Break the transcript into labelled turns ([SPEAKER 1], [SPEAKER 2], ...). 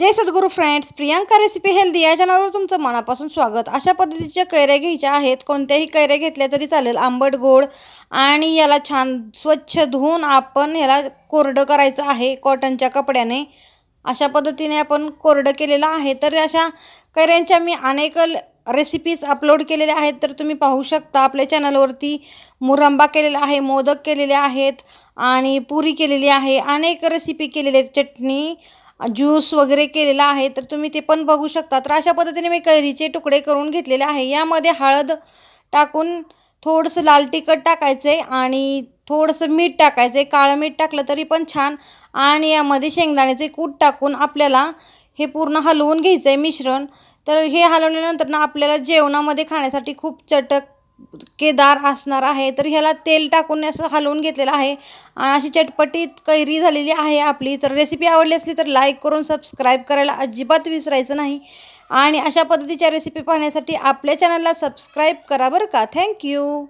[SPEAKER 1] जय सद्गुरू friends Priyanka recipe healthy या चॅनलवर तुमचं मनापासून स्वागत. अशा पद्धतीच्या कैऱ्या घ्यायच्या आहेत. कोणत्याही कैऱ्या घेतल्या तरी चालेल. आंबट गोड आणि याला छान स्वच्छ धुवून आपण याला कोरडं करायचं आहे कॉटनच्या कपड्याने. अशा पद्धतीने आपण कोरडं केलेलं आहे. तर अशा कैऱ्यांच्या मी अनेक रेसिपीज अपलोड केलेल्या आहेत. तर तुम्ही पाहू शकता आपल्या चॅनलवरती मुरंबा केलेला आहे मोदक केलेले आहेत आणि पुरी केलेली आहे. अनेक रेसिपी केलेली आहेत. चटणी ज्यूस वगैरे केलेला आहे तर तुम्ही ते पण बघू शकता. तर अशा पद्धतीने मी कैरीचे तुकडे करून घेतलेले आहे. यामध्ये हळद टाकून थोडंसं लाल तिखट टाकायचं आहे आणि थोडंसं मीठ टाकायचं. आहे काळं मीठ टाकलं तरी पण छान. आणि यामध्ये शेंगदाण्याचे कूट टाकून आपल्याला हे पूर्ण हलवून घ्यायचं आहे मिश्रण. तर हे हलवल्यानंतर ना आपल्याला जेवणामध्ये खाण्यासाठी खूप चटक केदार असणार आहे तर ह्याला तेल टाकून असं हलवून घेतलेलं आहे. आणि अशी चटपटीत कैरी झालेली आहे आपली. तर रेसिपी आवडली असली तर लाईक करून सबस्क्राईब करायला अजिबात विसरायचं नाही. आणि अशा पद्धतीच्या रेसिपी पाहण्यासाठी आपल्या चॅनलला सबस्क्राईब करा बरं का. थँक्यू